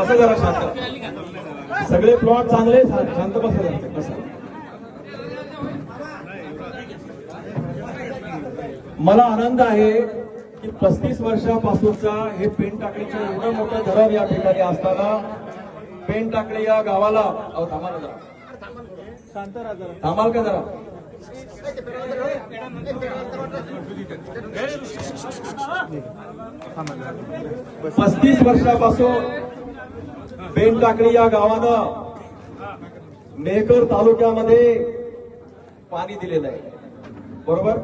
बसा जरा शांत. सगळे प्लॉट चांगले शांत बसा जरा बसा. मला आनंद आहे की पस्तीस वर्षापासूनचा हे पेन टाकळीचं एवढं मोठं धरण या ठिकाणी असताना पेन टाकळी या गावाला अहो थांबा ना जरा. थांबाल का जरा? पस्तीस वर्षापासून पेन या गावानं मेकर तालुक्यामध्ये पाणी दिलेलं आहे. बरोबर?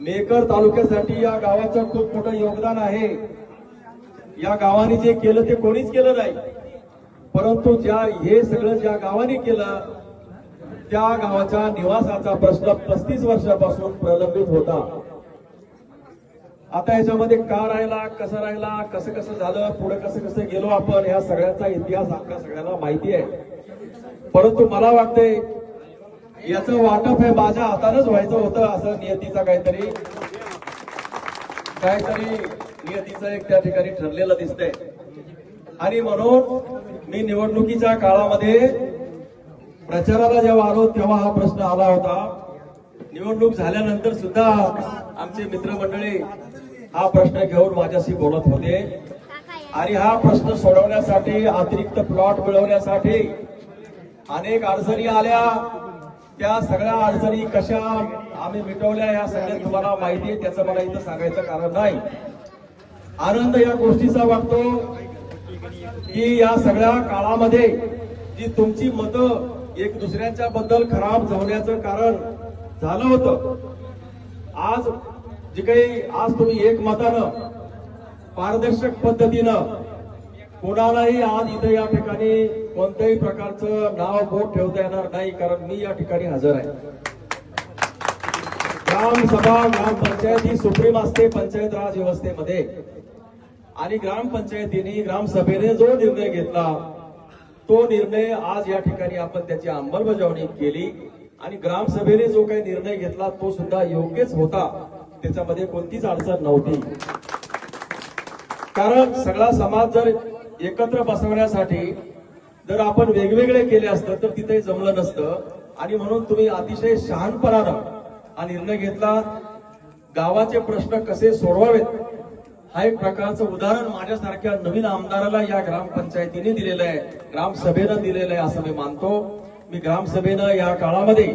मेकर तालुक्यासाठी या गावाचं खूप मोठं योगदान आहे. या गावाने जे केलं ते कोणीच केलं नाही. परंतु ज्या हे सगळं ज्या गावाने केलं त्या गावाच्या निवासाचा प्रश्न पस्तीस वर्षापासून प्रलंबित होता. आता याच्यामध्ये का राहिला कसं राहिला कसं कसं झालं पुढे कसं कसं गेलो आपण या सगळ्याचा इतिहास आपल्या सगळ्यांना माहिती आहे. परंतु मला वाटतंय याचं वाटप हे माझ्या हातानच व्हायचं होतं असं नियतीचा काहीतरी काहीतरी नियतीचं एक त्या ठिकाणी ठरलेलं दिसतंय. आणि म्हणून मी निवडणुकीच्या काळामध्ये प्रचाराला जेव्हा आलो तेव्हा हा प्रश्न आला होता. निवडणूक झाल्यानंतर सुद्धा आमचे मित्रमंडळी हा प्रश्न घेऊन माझ्याशी बोलत होते. आणि हा प्रश्न सोडवण्यासाठी अतिरिक्त प्लॉट मिळवण्यासाठी अनेक अडचणी आल्या. त्या सगळ्या अडचणी कशा आम्ही मिटवल्या या सगळ्या तुम्हाला माहिती आहे. त्याचं मला इथं सांगायचं कारण नाही. आनंद या गोष्टीचा वाटतो की या सगळ्या काळामध्ये जी तुमची मतं एक दुसऱ्यांच्या बद्दल खराब होण्याचं कारण झालं होतं. आज जे काही आज तुम्ही एक मतानं पारदर्शक पद्धतीनं कोणालाही आज इथे या ठिकाणी कोणत्याही प्रकारचं नाव बोट ठेवता येणार नाही कारण मी या ठिकाणी हजर आहे. ग्रामसभा ग्रामपंचायत ही सुप्रीम असते पंचायत राज व्यवस्थेमध्ये. आणि ग्रामपंचायतीने ग्रामसभेने जो निर्णय घेतला तो निर्णय आज या ठिकाणी आपण त्याची अंमलबजावणी केली. आणि ग्रामसभेने जो काही निर्णय घेतला तो सुद्धा योग्यच होता. त्याच्यामध्ये कोणतीच अडचण नव्हती. कारण सगळा समाज जर एकत्र बसवण्यासाठी जर आपण वेगवेगळे केले असतं तर तिथे जमलं नसतं. आणि म्हणून तुम्ही अतिशय शहाणपणानं हा निर्णय घेतला. गावाचे प्रश्न कसे सोडवावेत हा एक प्रकारचं उदाहरण माझ्यासारख्या नवीन आमदाराला या ग्रामपंचायतीने दिलेलं आहे. ग्रामसभेनं दिलेलं आहे असं मी मानतो. मी ग्रामसभेनं या काळामध्ये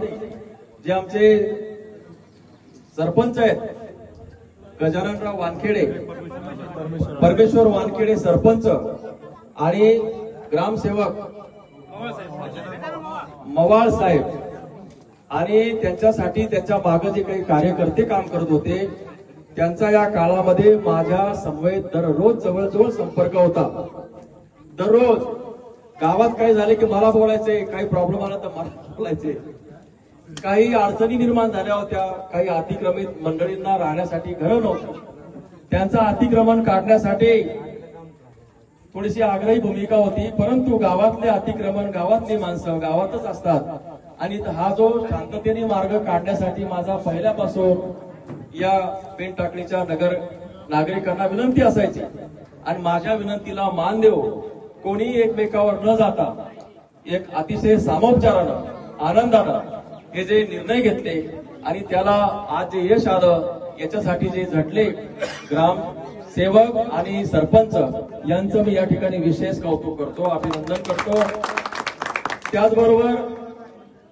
जे आमचे सरपंच आहेत. गजाननराव वानखेडे परमेश्वर वानखेडे सरपंच आणि ग्रामसेवक मवाळ साहेब. आणि त्यांच्यासाठी त्यांच्या मागे जे काही कार्यकर्ते काम करत होते त्यांचा या काळामध्ये माझ्या समवेत दररोज जवळजवळ संपर्क होता. दररोज. गावात काय झाले की मला बोलायचे काही प्रॉब्लेम आला तर मला बोलायचे काही अडचणी निर्माण झाल्या होत्या काही अतिक्रमित मंडळींना राहण्यासाठी घरं नव्हतं. त्यांचं अतिक्रमण काढण्यासाठी थोडीशी आग्रही भूमिका होती परंतु गावातले अतिक्रमण गावातली माणसं गावातच असतात. आणि हा जो शांततेने मार्ग काढण्यासाठी माझा पहिल्यापासून या पेन टाकणीच्या नगर नागरिकांना विनंती असायची. आणि माझ्या विनंतीला मान देऊ कोणी एकमेकावर न जाता एक अतिशय सामोपचारानं आनंदानं हे जे निर्णय घेतले आणि त्याला आज जे यश आलं याच्यासाठी जे झटले ग्राम सेवक आणि सरपंच यांचं मी या ठिकाणी विशेष कौतुक करतो अभिनंदन करतो. त्याचबरोबर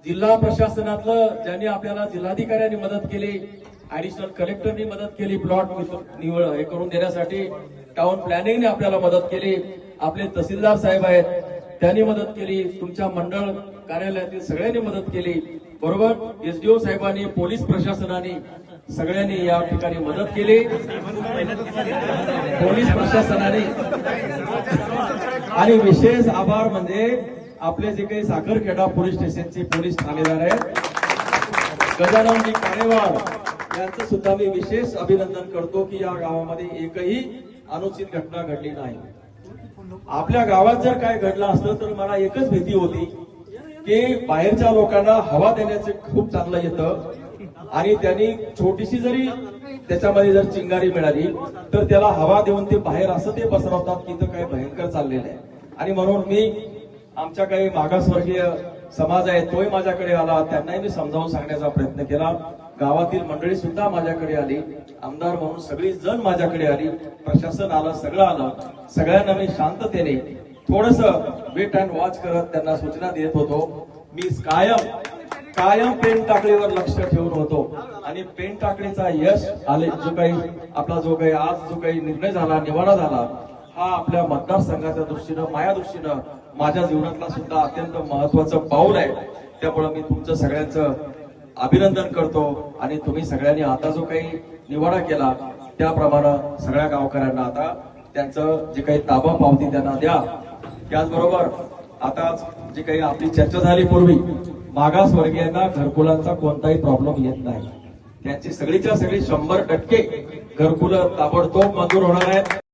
जिल्हा प्रशासनातलं ज्यांनी आपल्याला जिल्हाधिकाऱ्यांनी मदत केली ऍडिशनल कलेक्टरनी मदत केली प्लॉट निवड हे करून देण्यासाठी टाउन प्लॅनिंगने आपल्याला मदत केली. आपले तहसीलदार साहेब आहेत त्यांनी मदत केली तुमच्या मंडळ कार्यालयातील सगळ्यांनी मदत केली. बरोबर? एसडीओ साहेबांनी पोलीस प्रशासनाने सगळ्यांनी या ठिकाणी मदत केली. पोलीस प्रशासनाने. आणि विशेष आभार म्हणजे आपले जे काही साखरखेडा पोलीस स्टेशनचे पोलीस ठाणेदार आहेत गजाननजी काणेवार यांचं सुद्धा मी विशेष अभिनंदन करतो की या गावामध्ये एकही अनुचित घटना घडली नाही. आपल्या गावात जर काय घडलं असलं तर मला एकच भीती होती की बाहेरच्या लोकांना हवा देण्याचे खूप चांगलं येतं. आणि त्यांनी छोटीशी जरी त्याच्यामध्ये जर चिंगारी मिळाली तर त्याला हवा देऊन ते बाहेर असं ते पसरवतात की इथं काय भयंकर चाललेलं आहे. आणि म्हणून मी आमच्या काही मागासवर्गीय समाज आहे तोही माझ्याकडे आला. त्यांनाही मी समजावून सांगण्याचा प्रयत्न केला. गावातील मंडळी सुद्धा माझ्याकडे आली. आमदार म्हणून सगळी जण माझ्याकडे आली. प्रशासन आलं सगळं आलं. सगळ्यांना मी शांततेने थोडस वेट अँड वॉच करत त्यांना सूचना देत होतो. मी कायम कायम पेन टाकळीवर लक्ष ठेवून होतो. आणि पेन टाकळीचा यश आले. जो काही आपला जो काही आज जो काही निर्णय झाला निवाडा झाला हा आपल्या मतदारसंघाच्या दृष्टीनं माझ्या दृष्टीनं माझ्या जीवनातला सुद्धा अत्यंत महत्वाचं पाऊल आहे. त्यामुळे मी तुमचं सगळ्यांचं अभिनंदन करतो आणि तुम्ही सगळ्यांनी आता जो काही निवाडा केला त्याप्रमाणे सगळ्या गावकऱ्यांना आता त्यांचं जे काही ताबा पावती त्यांना द्या. त्याचबरोबर आता जे काही आपली चर्चा झाली पूर्वी मागासवर्गीयांना घरकुलांचा कोणताही प्रॉब्लेम येत नाही. त्यांची सगळीच्या सगळी शंभर टक्के घरकुलं ताबडतोब मंजूर होणार आहेत.